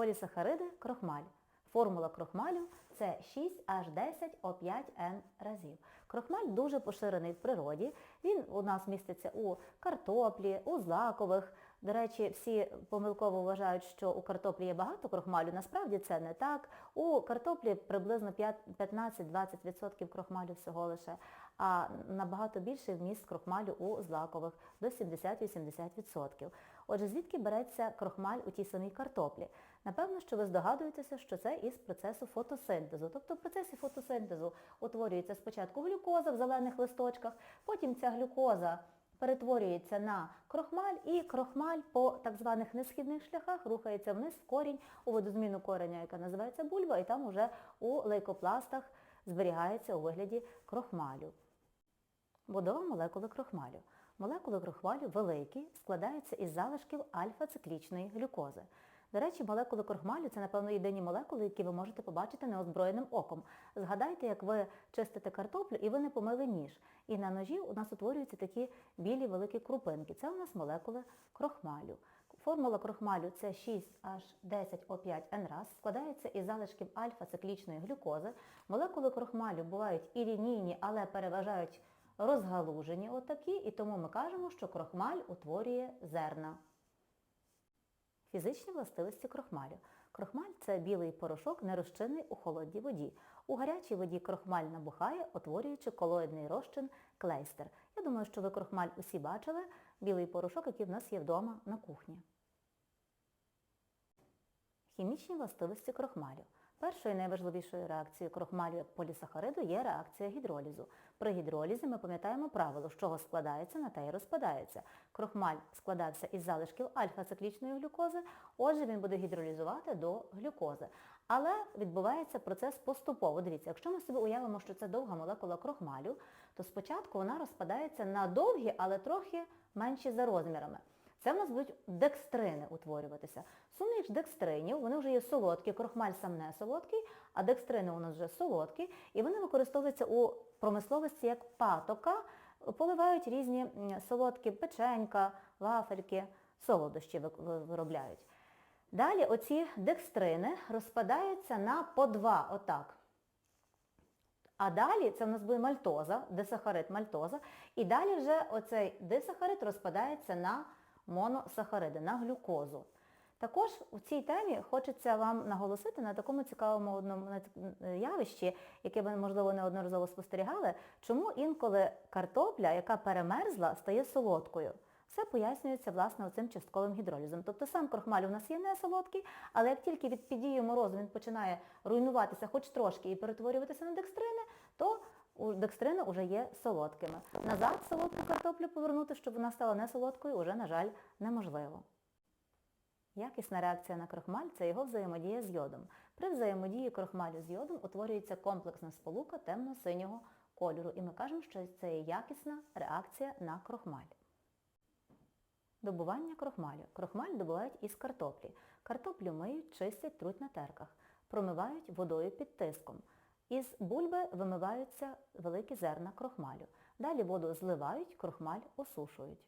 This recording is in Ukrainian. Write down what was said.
Полісахариди крохмаль. Формула крохмалю це 6H10O5N разів. Крохмаль дуже поширений в природі. Він у нас міститься у картоплі, у злакових. До речі, всі помилково вважають, що у картоплі є багато крохмалю. Насправді це не так. У картоплі приблизно 15-20% крохмалю всього лише, а набагато більший вміст крохмалю у злакових до 70-80%. Отже, звідки береться крохмаль у тій самій картоплі? Напевно, що ви здогадуєтеся, що це із процесу фотосинтезу. Тобто в процесі фотосинтезу утворюється спочатку глюкоза в зелених листочках, потім ця глюкоза перетворюється на крохмаль, і крохмаль по так званих несхідних шляхах рухається вниз в корінь у водозміну кореня, яка називається бульба, і там уже у лейкопластах зберігається у вигляді крохмалю. Будова молекули крохмалю. Молекули крохмалю великі, складаються із залишків альфа-циклічної глюкози. До речі, молекули крохмалю це, напевно, єдині молекули, які ви можете побачити неозброєним оком. Згадайте, як ви чистите картоплю і ви не помили ніж. І на ножі у нас утворюються такі білі великі крупинки. Це у нас молекули крохмалю. Формула крохмалю це 6H10O5N раз, складається із залишків альфа-циклічної глюкози. Молекули крохмалю бувають і лінійні, але переважають розгалужені отакі, і тому ми кажемо, що крохмаль утворює зерна. Фізичні властивості крохмалю. Крохмаль це білий порошок, нерозчинний у холодній воді. У гарячій воді крохмаль набухає, утворюючи колоїдний розчин клейстер. Я думаю, що ви крохмаль усі бачили, білий порошок, який в нас є вдома на кухні. Хімічні властивості крохмалю. Першою найважливішою реакцією крохмалю полісахариду є реакція гідролізу. При гідролізі ми пам'ятаємо правило, з чого складається, на те і розпадається. Крохмаль складався із залишків альфа-циклічної глюкози, отже він буде гідролізувати до глюкози. Але відбувається процес поступово. Дивіться, якщо ми собі уявимо, що це довга молекула крохмалю, то спочатку вона розпадається на довгі, але трохи менші за розмірами. Це в нас будуть декстрини утворюватися. Суміш декстринів, вони вже є солодкі, крохмаль сам не солодкий, а декстрини у нас вже солодкі, і вони використовуються у промисловості як патока, поливають різні солодкі печенька, вафельки, солодощі ви- ви- виробляють. Далі оці декстрини розпадаються на по два, отак. А далі це в нас буде мальтоза, дисахарид мальтоза. І далі вже оцей дисахарид розпадається на моносахариди, на глюкозу. Також у цій темі хочеться вам наголосити на такому цікавому одному явищі, яке ви, можливо, неодноразово спостерігали, чому інколи картопля, яка перемерзла, стає солодкою. Все пояснюється, власне, оцим частковим гідролізом. Тобто сам крохмаль у нас є не солодкий, але як тільки від підії морозу він починає руйнуватися хоч трошки і перетворюватися на декстрини, то декстрини вже є солодкими. Назад солодку картоплю повернути, щоб вона стала не солодкою, уже, на жаль, неможливо. Якісна реакція на крохмаль – це його взаємодія з йодом. При взаємодії крохмалю з йодом утворюється комплексна сполука темно-синього кольору. І ми кажемо, що це є якісна реакція на крохмаль. Добування крохмалю. Крохмаль добувають із картоплі. Картоплю миють, чистять, труть на терках. Промивають водою під тиском. Із бульби вимиваються великі зерна крохмалю. Далі воду зливають, крохмаль осушують.